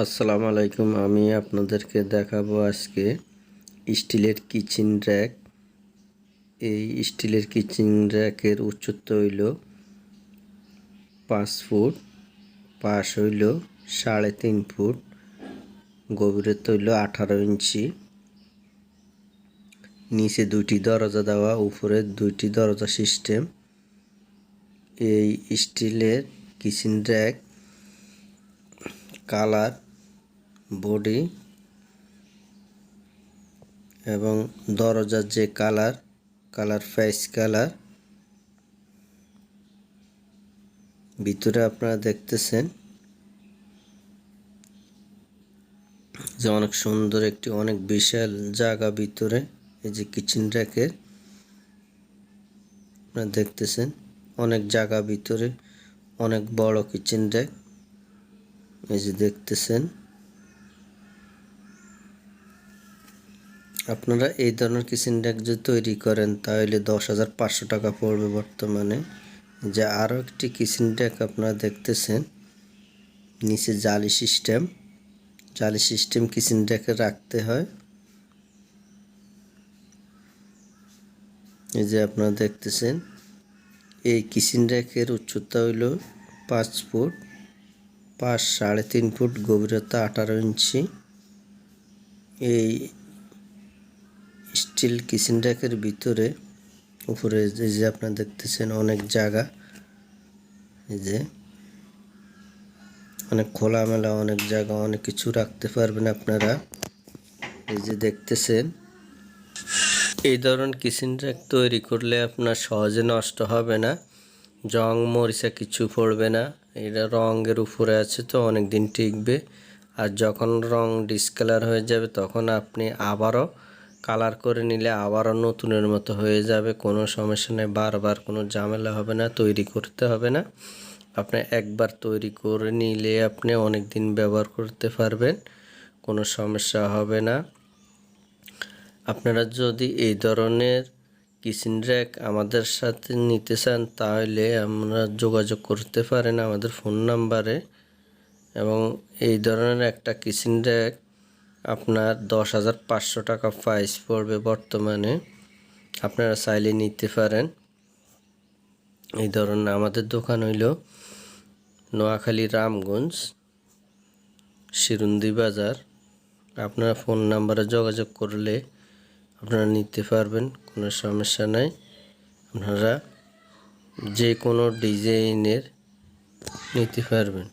আসসালামু আলাইকুম। আমি আপনাদেরকে দেখাবো আজকে স্টিলের কিচেন র্যাক। এই স্টিলের কিচেন র্যাকের উচ্চতা হইল পাঁচ ফুট, পাশ হইল সাড়ে তিন ফুট গভীরতা হইল আঠারো ইঞ্চি। নিচে দুইটি দরজা দেওয়া, উপরে দুইটি দরজা সিস্টেম। এই স্টিলের কিচেন র্যাক কালার, বডি এবং দরজার যে কালার কালার ফেস কালার। ভিতরে আপনারা দেখতেছেন যে অনেক সুন্দর একটি, অনেক বিশাল জায়গা ভিতরে, এই যে কিচেন র্যাকের আপনারা দেখতেছেন অনেক জায়গা ভিতরে অনেক বড় কিচেন র্যাক এই যে দেখতেছেন, আপনারা এই ধরনের কিচেন র্যাক যদি তৈরি করেন, তাহলে দশ হাজার পাঁচশো টাকা পড়বে বর্তমানে। যে আরও একটি কিচেন র্যাক আপনারা দেখতেছেন, নিচে জালি সিস্টেম জালি সিস্টেম কিচেন র্যাকে রাখতে হয়। এই যে আপনারা দেখতেছেন, এই কিচেন র্যাকের উচ্চতা হইল পাঁচ ফুট। পাঁচ সাড়ে তিন ফুট গভীরতা আঠারো ইঞ্চি। এই স্টিল কিচেন র্যাকের ভিতরে, উপরে যে আপনারা দেখতেছেন অনেক জায়গা, এই যে অনেক খোলামেলা, অনেক জায়গা, অনেক কিছু রাখতে পারবেন আপনারা। এই যে দেখতেছেন, এই ধরনের কিচেন র্যাক তৈরি করলে আপনার সহজে নষ্ট হবে না, জং মরিচা কিছু পড়বে না। এটা রঙের উপরে আছে তো অনেক দিন টিকবে। আর যখন রং ডিসকালার হয়ে যাবে, তখন আপনি আবারও কালার করে নিলে আবারও নতুনের মতো হয়ে যাবে। কোনো সমস্যা নেই, বারবার কোনো ঝামেলা হবে না, তৈরি করতে হবে না। আপনি একবার তৈরি করে নিলে আপনি অনেক দিন ব্যবহার করতে পারবেন, কোনো সমস্যা হবে না। আপনারা যদি এই ধরনের কিচেন র্যাক আমাদের সাথে নিতে চান, তাহলে আমরা যোগাযোগ করতে পারেন আমাদের ফোন নাম্বারে। এবং এই ধরনের একটা কিচেন র্যাক আপনার দশ হাজার পাঁচশো টাকা প্রাইস পড়বে বর্তমানে। আপনারা চাইলে নিতে পারেন। এই ধরনের আমাদের দোকান হইল নোয়াখালী রামগঞ্জ শিরুন্দি বাজার। আপনারা ফোন নাম্বারে যোগাযোগ করলে আপনারা নিতে পারবেন, কোনো সমস্যা নাই। আপনারা যে কোনো ডিজাইনের নিতে পারবেন।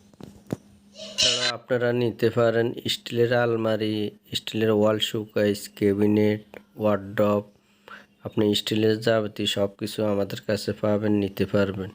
তারা আপনারা নিতে পারেন স্টিলের আলমারি, স্টিলের ওয়াল শোকাইস ক্যাবিনেট ওয়ার্ডব আপনি স্টিলের যাবতীয় সব কিছু আমাদের কাছে পাবেন, নিতে পারবেন।